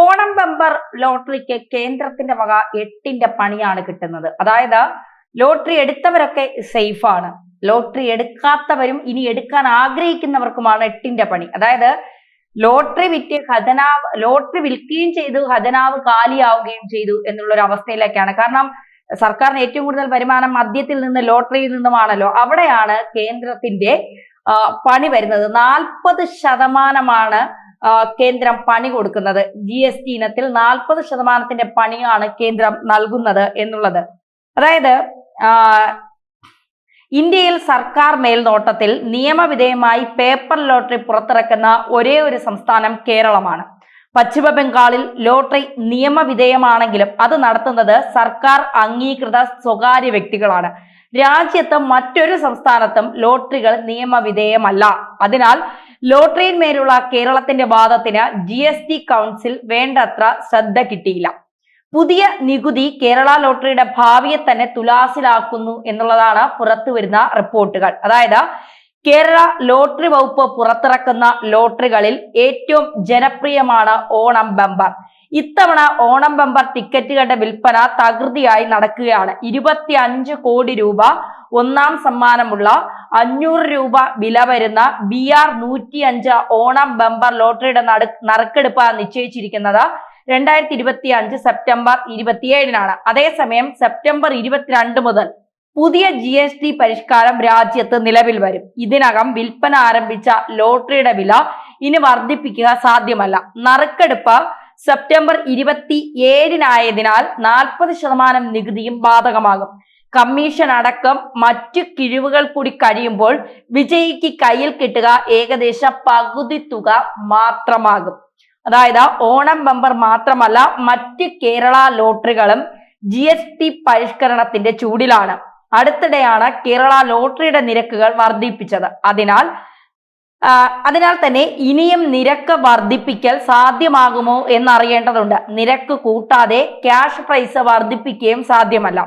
Onam bumper ലോട്ടറിക്ക് കേന്ദ്രത്തിന്റെ വക എട്ടിന്റെ പണിയാണ് കിട്ടുന്നത്. അതായത് ലോട്ടറി എടുത്തവരൊക്കെ സേഫാണ് ലോട്ടറി എടുക്കാത്തവരും ഇനി എടുക്കാൻ ആഗ്രഹിക്കുന്നവർക്കുമാണ് എട്ടിന്റെ പണി. അതായത് ലോട്ടറി വിറ്റ് ഖജനാവ് ലോട്ടറി വിൽക്കുകയും ചെയ്തു ഖജനാവ് കാലിയാവുകയും ചെയ്തു എന്നുള്ള ഒരു അവസ്ഥയിലേക്കാണ്. കാരണം സർക്കാരിന് ഏറ്റവും കൂടുതൽ വരുമാനം മദ്യത്തിൽ നിന്ന് ലോട്ടറിയിൽ നിന്നുമാണല്ലോ. അവിടെയാണ് കേന്ദ്രത്തിന്റെ പണി വരുന്നത്. നാൽപ്പത് ശതമാനമാണ് കേന്ദ്രം പണി കൊടുക്കുന്നത്. ജി എസ് ടി ഇനത്തിൽ നാൽപ്പത് ശതമാനത്തിന്റെ പണിയാണ് കേന്ദ്രം നൽകുന്നത് എന്നുള്ളത്. അതായത് ഇന്ത്യയിൽ സർക്കാർ മേൽനോട്ടത്തിൽ നിയമവിധേയമായി പേപ്പർ ലോട്ടറി പുറത്തിറക്കുന്ന ഒരേ ഒരു സംസ്ഥാനം കേരളമാണ്. പശ്ചിമ ബംഗാളിൽ ലോട്ടറി നിയമവിധേയമാണെങ്കിലും അത് നടത്തുന്നത് സർക്കാർ അംഗീകൃത സ്വകാര്യ വ്യക്തികളാണ്. രാജ്യത്ത് മറ്റൊരു സംസ്ഥാനത്തും ലോട്ടറികൾ നിയമവിധേയമല്ല. അതിനാൽ ലോട്ടറിയിന്മേലുള്ള കേരളത്തിന്റെ വാദത്തിന് ജി എസ് ടി കൗൺസിൽ വേണ്ടത്ര ശ്രദ്ധ കിട്ടിയില്ല. പുതിയ നികുതി കേരള ലോട്ടറിയുടെ ഭാവിയെ തന്നെ തുലാസിലാക്കുന്നു എന്നുള്ളതാണ് പുറത്തു വരുന്ന റിപ്പോർട്ടുകൾ. അതായത് കേരള ലോട്ടറി വകുപ്പ് പുറത്തിറക്കുന്ന ലോട്ടറികളിൽ ഏറ്റവും ജനപ്രിയമാണ് ഓണം ബമ്പർ. ഇത്തവണ ഓണം ബമ്പർ ടിക്കറ്റുകളുടെ വിൽപ്പന തകൃതിയായി നടക്കുകയാണ്. ഇരുപത്തി അഞ്ച് കോടി രൂപ ഒന്നാം സമ്മാനമുള്ള അഞ്ഞൂറ് രൂപ വില വരുന്ന ബി ആർ നൂറ്റി അഞ്ച് ഓണം ബമ്പർ ലോട്ടറിയുടെ നട നറുക്കെടുപ്പ് നിശ്ചയിച്ചിരിക്കുന്നത്. രണ്ടായിരത്തി ഇരുപത്തി അഞ്ച് സെപ്റ്റംബർ ഇരുപത്തിയേഴിനാണ്. അതേസമയം സെപ്റ്റംബർ ഇരുപത്തിരണ്ട് മുതൽ പുതിയ ജി എസ് ടി പരിഷ്കാരം രാജ്യത്ത് നിലവിൽ വരും. ഇതിനകം വിൽപ്പന ആരംഭിച്ച ലോട്ടറിയുടെ വില ഇനി വർദ്ധിപ്പിക്കുക സാധ്യമല്ല. നറുക്കെടുപ്പ് സെപ്റ്റംബർ ഇരുപത്തി ഏഴിനായതിനാൽ നാൽപ്പത് ശതമാനം നികുതിയും ബാധകമാകും. കമ്മീഷൻ അടക്കം മറ്റു കിഴിവുകൾ കൂടി കഴിയുമ്പോൾ വിജയിക്ക് കയ്യിൽ കിട്ടുക ഏകദേശം പകുതി തുക മാത്രമാകും. അതായത് ഓണം ബമ്പർ മാത്രമല്ല മറ്റ് കേരള ലോട്ടറികളും ജി എസ് ടി പരിഷ്കരണത്തിന്റെ ചൂടിലാണ്. അടുത്തിടെയാണ് കേരള ലോട്ടറിയുടെ നിരക്കുകൾ വർദ്ധിപ്പിച്ചത്. അതിനാൽ അതിനാൽ തന്നെ ഇനിയും നിരക്ക് വർദ്ധിപ്പിക്കൽ സാധ്യമാകുമോ എന്നറിയേണ്ടതുണ്ട്. നിരക്ക് കൂട്ടാതെ ക്യാഷ് പ്രൈസ് വർദ്ധിപ്പിക്കുകയും സാധ്യമല്ല.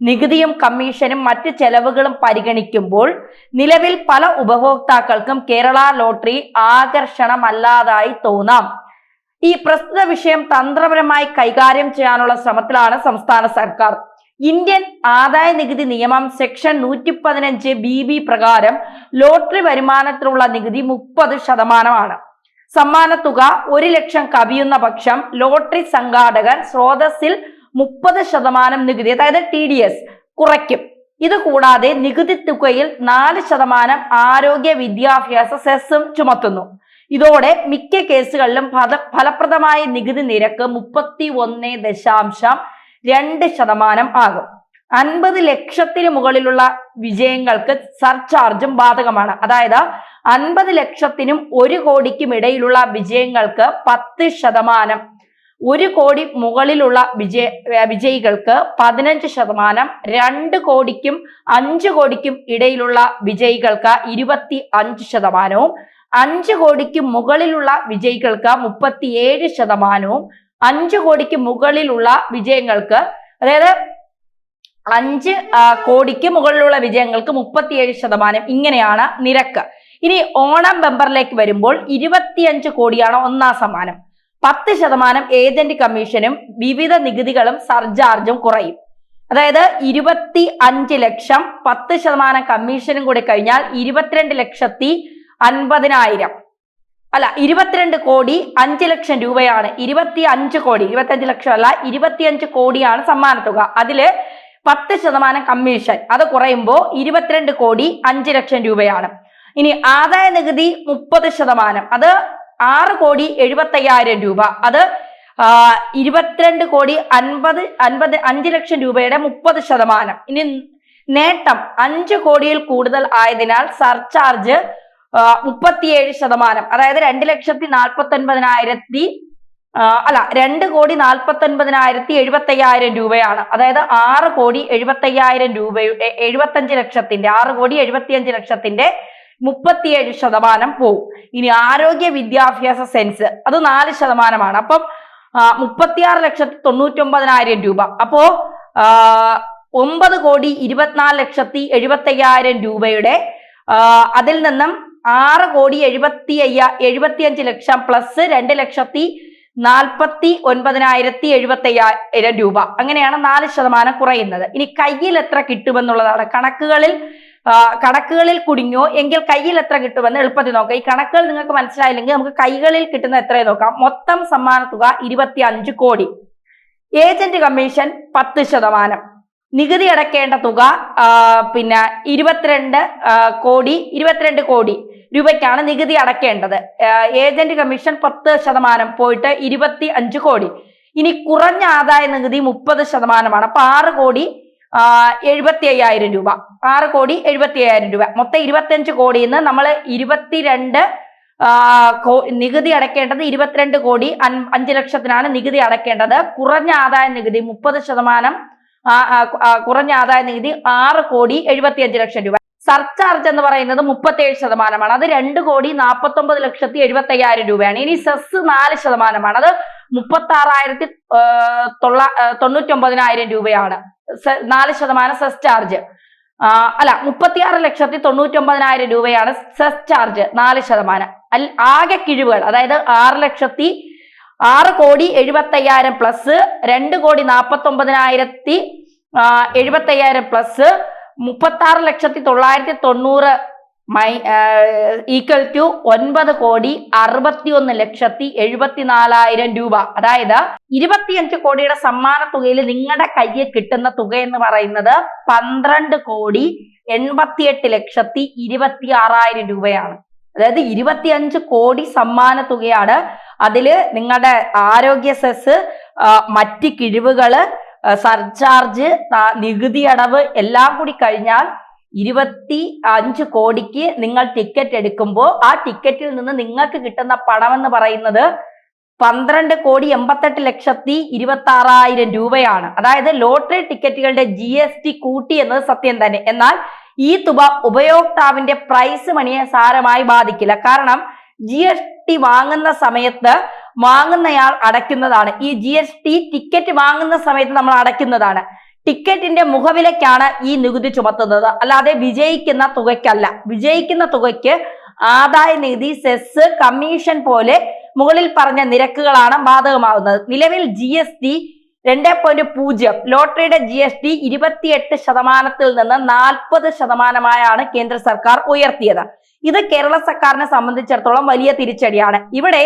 നികുതിയും കമ്മീഷനും മറ്റ് ചെലവുകളും പരിഗണിക്കുമ്പോൾ നിലവിൽ പല ഉപഭോക്താക്കൾക്കും കേരള ലോട്ടറി ആകർഷണമല്ലാതായി തോന്നാം. ഈ പ്രസ്തുത വിഷയം തന്ത്രപരമായി കൈകാര്യം ചെയ്യാനുള്ള ശ്രമത്തിലാണ് സംസ്ഥാന സർക്കാർ. ഇന്ത്യൻ ആദായ നികുതി നിയമം സെക്ഷൻ നൂറ്റി പതിനഞ്ച് ബി ബി പ്രകാരം ലോട്ടറി വരുമാനത്തിലുള്ള നികുതി മുപ്പത് ശതമാനമാണ്. സമ്മാനത്തുക ഒരു ലക്ഷം കവിയുന്ന പക്ഷം ലോട്ടറി സംഘാടകർ സ്രോതസ്സിൽ മുപ്പത് ശതമാനം നികുതി അതായത് ടി ഡി എസ് കുറയ്ക്കും. ഇത് കൂടാതെ നികുതി തുകയിൽ നാല് ശതമാനം ആരോഗ്യ വിദ്യാഭ്യാസ സെസ്സും ചുമത്തുന്നു. ഇതോടെ മിക്ക കേസുകളിലും ഫല ഫലപ്രദമായ നികുതി നിരക്ക് മുപ്പത്തി ഒന്ന് ദശാംശം രണ്ട് ശതമാനം ആകും. അൻപത് ലക്ഷത്തിന് മുകളിലുള്ള വിജയങ്ങൾക്ക് സർചാർജും ബാധകമാണ്. അതായത് അൻപത് ലക്ഷത്തിനും ഒരു കോടിക്കും ഇടയിലുള്ള വിജയങ്ങൾക്ക് പത്ത് ശതമാനം ഒരു കോടി മുകളിലുള്ള വിജയ വിജയികൾക്ക് പതിനഞ്ച് ശതമാനം രണ്ട് കോടിക്കും അഞ്ച് കോടിക്കും ഇടയിലുള്ള വിജയികൾക്ക് ഇരുപത്തി അഞ്ച് ശതമാനവും അഞ്ച് കോടിക്ക് മുകളിലുള്ള വിജയികൾക്ക് മുപ്പത്തിയേഴ് ശതമാനവും അഞ്ച് കോടിക്ക് മുകളിലുള്ള വിജയങ്ങൾക്ക് അതായത് അഞ്ച് കോടിക്ക് മുകളിലുള്ള വിജയങ്ങൾക്ക് മുപ്പത്തിയേഴ് ശതമാനം ഇങ്ങനെയാണ് നിരക്ക്. ഇനി ഓണം ബെമ്പറിലേക്ക് വരുമ്പോൾ ഇരുപത്തിയഞ്ച് കോടിയാണ് ഒന്നാം സമ്മാനം. പത്ത് ശതമാനം ഏജന്റ് കമ്മീഷനും വിവിധ നികുതികളും സർചാർജും കുറയും. അതായത് ഇരുപത്തി അഞ്ച് ലക്ഷം പത്ത് ശതമാനം കമ്മീഷനും കൂടി കഴിഞ്ഞാൽ ഇരുപത്തിരണ്ട് ലക്ഷത്തി അൻപതിനായിരം. അല്ല ഇരുപത്തിരണ്ട് കോടി അഞ്ച് ലക്ഷം രൂപയാണ്. ഇരുപത്തി അഞ്ച് കോടി ഇരുപത്തി ലക്ഷം അല്ല ഇരുപത്തിയഞ്ച് കോടിയാണ് സമ്മാന തുക അതിൽ പത്ത് ശതമാനം കമ്മീഷൻ അത് കുറയുമ്പോൾ ഇരുപത്തിരണ്ട് കോടി അഞ്ച് ലക്ഷം രൂപയാണ്. ഇനി ആദായ നികുതി മുപ്പത് ശതമാനം. അത് ആറ് കോടി എഴുപത്തയ്യായിരം രൂപ. അത് ഇരുപത്തിരണ്ട് കോടി അൻപത് അൻപത് അഞ്ച് ലക്ഷം രൂപയുടെ മുപ്പത് ശതമാനം. ഇനി നേട്ടം അഞ്ച് കോടിയിൽ കൂടുതൽ ആയതിനാൽ സർചാർജ് മുപ്പത്തിയേഴ് ശതമാനം. അതായത് രണ്ട് ലക്ഷത്തി നാൽപ്പത്തി ഒൻപതിനായിരത്തി അല്ല രണ്ട് കോടി നാൽപ്പത്തി ഒൻപതിനായിരത്തി എഴുപത്തി അയ്യായിരം രൂപയാണ്. അതായത് ആറ് കോടി എഴുപത്തി അയ്യായിരം രൂപയുടെ എഴുപത്തഞ്ച് ലക്ഷത്തിന്റെ ആറ് കോടി എഴുപത്തിയഞ്ച് ലക്ഷത്തിന്റെ മുപ്പത്തിയേഴ് ശതമാനം പോവും. ഇനി ആരോഗ്യ വിദ്യാഭ്യാസ സെൻസ് അത് നാല് ശതമാനമാണ്. അപ്പം മുപ്പത്തിയാറ് ലക്ഷത്തി തൊണ്ണൂറ്റി ഒമ്പതിനായിരം രൂപ. അപ്പോ ഒമ്പത് കോടി ഇരുപത്തിനാല് ലക്ഷത്തി എഴുപത്തി അയ്യായിരം രൂപയുടെ അതിൽ നിന്നും ആറ് കോടി എഴുപത്തി അയ്യ എഴുപത്തിയഞ്ച് ലക്ഷം പ്ലസ് രണ്ട് ലക്ഷത്തി നാൽപ്പത്തി ഒൻപതിനായിരത്തി എഴുപത്തി അയ്യായിരം രൂപ. അങ്ങനെയാണ് നാല് ശതമാനം കുറയുന്നത്. ഇനി കയ്യിൽ എത്ര കിട്ടുമെന്നുള്ളതാണ്. കണക്കുകളിൽ കണക്കുകളിൽ കുടുങ്ങിയോ എങ്കിൽ കയ്യിൽ എത്ര കിട്ടുമെന്ന് എളുപ്പത്തിൽ നോക്കാം. ഈ കണക്കുകൾ നിങ്ങൾക്ക് മനസ്സിലായില്ലെങ്കിൽ നമുക്ക് കൈകളിൽ കിട്ടുന്ന എത്രയും നോക്കാം. മൊത്തം സമ്മാന തുക ഇരുപത്തി അഞ്ച് കോടി. ഏജന്റ് കമ്മീഷൻ പത്ത് ശതമാനം. നികുതി അടക്കേണ്ട തുക പിന്നെ ഇരുപത്തിരണ്ട് കോടി ഇരുപത്തിരണ്ട് കോടി രൂപയ്ക്കാണ് നികുതി അടക്കേണ്ടത്. ഏജന്റ് കമ്മീഷൻ പത്ത് ശതമാനം പോയിട്ട് ഇരുപത്തി അഞ്ച് കോടി. ഇനി കുറഞ്ഞ ആദായ നികുതി മുപ്പത് ശതമാനമാണ്. അപ്പൊ ആറ് കോടി എഴുപത്തി അയ്യായിരം രൂപ. ആറ് കോടി എഴുപത്തി അയ്യായിരം രൂപ. മൊത്തം ഇരുപത്തിയഞ്ച് കോടിയിൽ നിന്ന് നമ്മൾ ഇരുപത്തിരണ്ട് നികുതി അടക്കേണ്ടത് ഇരുപത്തിരണ്ട് കോടി അഞ്ച് ലക്ഷത്തിനാണ് നികുതി അടക്കേണ്ടത്. കുറഞ്ഞ ആദായ നികുതി മുപ്പത് ശതമാനം കുറഞ്ഞ ആദായ നികുതി ആറ് കോടി എഴുപത്തി അഞ്ച് ലക്ഷം രൂപ. സർചാർജ് എന്ന് പറയുന്നത് മുപ്പത്തേഴ് ശതമാനമാണ്. അത് രണ്ട് കോടി നാൽപ്പത്തി ഒമ്പത് ലക്ഷത്തി എഴുപത്തി അയ്യായിരം രൂപയാണ്. ഇനി സെസ് നാല് ശതമാനമാണ്. അത് മുപ്പത്തി ആറായിരത്തി തൊള്ള തൊണ്ണൂറ്റി ഒമ്പതിനായിരം രൂപയാണ്. നാല് ശതമാനം സെസ് ചാർജ്. അല്ല മുപ്പത്തിയാറ് ലക്ഷത്തി തൊണ്ണൂറ്റി ഒമ്പതിനായിരം രൂപയാണ് സെസ് ചാർജ് നാല് ശതമാനം. ആകെ കിഴിവുകൾ അതായത് ആറ് ലക്ഷത്തി ആറ് കോടി എഴുപത്തയ്യായിരം പ്ലസ് രണ്ട് കോടി നാൽപ്പത്തി ഒമ്പതിനായിരത്തി എഴുപത്തി അയ്യായിരം പ്ലസ് മുപ്പത്തി ആറ് ലക്ഷത്തി തൊള്ളായിരത്തി തൊണ്ണൂറ് മൈ ഈക്വൽ ടു ഒൻപത് കോടി അറുപത്തി ഒന്ന് ലക്ഷത്തി എഴുപത്തിനാലായിരം രൂപ. അതായത് ഇരുപത്തിയഞ്ച് കോടിയുടെ സമ്മാന തുകയിൽ നിങ്ങളുടെ കയ്യിൽ കിട്ടുന്ന തുക എന്ന് പറയുന്നത് പന്ത്രണ്ട് കോടി എൺപത്തിയെട്ട് ലക്ഷത്തി ഇരുപത്തി ആറായിരം രൂപയാണ്. അതായത് ഇരുപത്തിയഞ്ച് കോടി സമ്മാന തുകയാണ് അതിൽ നിങ്ങളുടെ ആരോഗ്യ സെസ് മറ്റ് കിഴിവുകൾ ആ, സർചാർജ് നികുതി അടവ് എല്ലാം കൂടി കഴിഞ്ഞാൽ ഇരുപത്തി അഞ്ച് കോടിക്ക് നിങ്ങൾ ടിക്കറ്റ് എടുക്കുമ്പോൾ ആ ടിക്കറ്റിൽ നിന്ന് നിങ്ങൾക്ക് കിട്ടുന്ന പണം എന്ന് പറയുന്നത് പന്ത്രണ്ട് കോടി എൺപത്തെട്ട് ലക്ഷത്തി ഇരുപത്തി ആറായിരം രൂപയാണ്. അതായത് ലോട്ടറി ടിക്കറ്റുകളുടെ ജി എസ് ടി കൂട്ടി എന്നത് സത്യം തന്നെ. എന്നാൽ ഈ തുക ഉപയോക്താവിന്റെ പ്രൈസ് മണിയെ സാരമായി ബാധിക്കില്ല. കാരണം ജി എസ് ടി വാങ്ങുന്ന സമയത്ത് വാങ്ങുന്നയാൾ അടയ്ക്കുന്നതാണ്. ഈ ജി എസ് ടി ടിക്കറ്റ് വാങ്ങുന്ന സമയത്ത് നമ്മൾ അടയ്ക്കുന്നതാണ്. ടിക്കറ്റിന്റെ മുഖവിലയ്ക്കാണ് ഈ നികുതി ചുമത്തുന്നത്. അല്ലാതെ വിജയിക്കുന്ന തുകയ്ക്കല്ല. വിജയിക്കുന്ന തുകയ്ക്ക് ആദായ നികുതി സെസ് കമ്മീഷൻ പോലെ മുകളിൽ പറഞ്ഞ നിരക്കുകളാണ് ബാധകമാകുന്നത്. നിലവിൽ ജി എസ് ടി രണ്ട് പോയിന്റ് പൂജ്യം ലോട്ടറിയുടെ ജി എസ് ടി ഇരുപത്തിയെട്ട് ശതമാനത്തിൽ നിന്ന് നാൽപ്പത് ശതമാനമായാണ് കേന്ദ്ര സർക്കാർ ഉയർത്തിയത്. ഇത് കേരള സർക്കാരിനെ സംബന്ധിച്ചിടത്തോളം വലിയ തിരിച്ചടിയാണ്. ഇവിടെ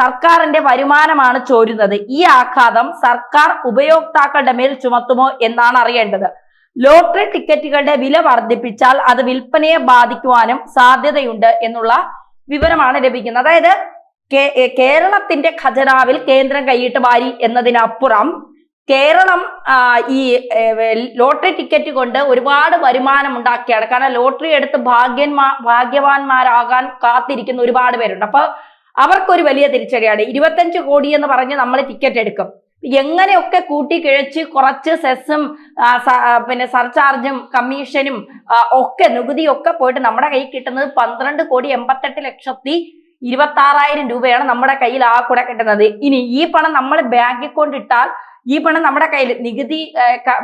സർക്കാരിന്റെ വരുമാനമാണ് ചോരുന്നത്. ഈ ആഘാതം സർക്കാർ ഉപയോക്താക്കളുടെ മേൽ ചുമത്തുമോ എന്നാണ് അറിയേണ്ടത്. ലോട്ടറി ടിക്കറ്റുകളുടെ വില വർദ്ധിപ്പിച്ചാൽ അത് വിൽപ്പനയെ ബാധിക്കുവാനും സാധ്യതയുണ്ട് എന്നുള്ള വിവരമാണ് ലഭിക്കുന്നത്. അതായത് കേരളത്തിന്റെ ഖജനാവിൽ കേന്ദ്രം കൈയിട്ട് വാരി എന്നതിനപ്പുറം കേരളം ഈ ലോട്ടറി ടിക്കറ്റ് കൊണ്ട് ഒരുപാട് വരുമാനം ഉണ്ടാക്കിയാണ്. കാരണം ലോട്ടറി എടുത്ത് ഭാഗ്യന്മാ ഭാഗ്യവാന്മാരാകാൻ കാത്തിരിക്കുന്ന ഒരുപാട് പേരുണ്ട്. അപ്പൊ അവർക്കൊരു വലിയ തിരിച്ചടിയാണ്. ഇരുപത്തഞ്ച് കോടി എന്ന് പറഞ്ഞ് നമ്മൾ ടിക്കറ്റ് എടുക്കും. എങ്ങനെയൊക്കെ കൂട്ടി കിഴച്ച് കുറച്ച് സെസ്സും പിന്നെ സർചാർജും കമ്മീഷനും ഒക്കെ നികുതിയൊക്കെ പോയിട്ട് നമ്മുടെ കയ്യിൽ കിട്ടുന്നത് പന്ത്രണ്ട് കോടി എൺപത്തെട്ട് ലക്ഷത്തി ഇരുപത്തി ആറായിരം രൂപയാണ് നമ്മുടെ കയ്യിൽ ആ കൂടെ കിട്ടുന്നത്. ഇനി ഈ പണം നമ്മൾ ബാങ്കിൽ കൊണ്ടിട്ടാൽ ഈ പണം നമ്മുടെ കയ്യിൽ നികുതി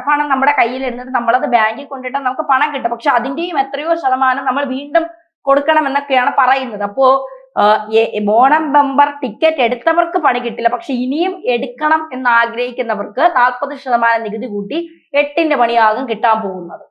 പണം നമ്മുടെ കയ്യിൽ ഇരുന്നിട്ട് നമ്മളത് ബാങ്കിൽ കൊണ്ടിട്ട് നമുക്ക് പണം കിട്ടും. പക്ഷെ അതിന്റെയും എത്രയോ ശതമാനം നമ്മൾ വീണ്ടും കൊടുക്കണം എന്നൊക്കെയാണ് പറയുന്നത്. അപ്പോ ബോണം ബമ്പർ ടിക്കറ്റ് എടുത്തവർക്ക് പണി കിട്ടില്ല. പക്ഷെ ഇനിയും എടുക്കണം എന്ന് ആഗ്രഹിക്കുന്നവർക്ക് നാൽപ്പത് ശതമാനം നികുതി കൂട്ടി എട്ടിന്റെ പണിയാകും കിട്ടാൻ പോകുന്നത്.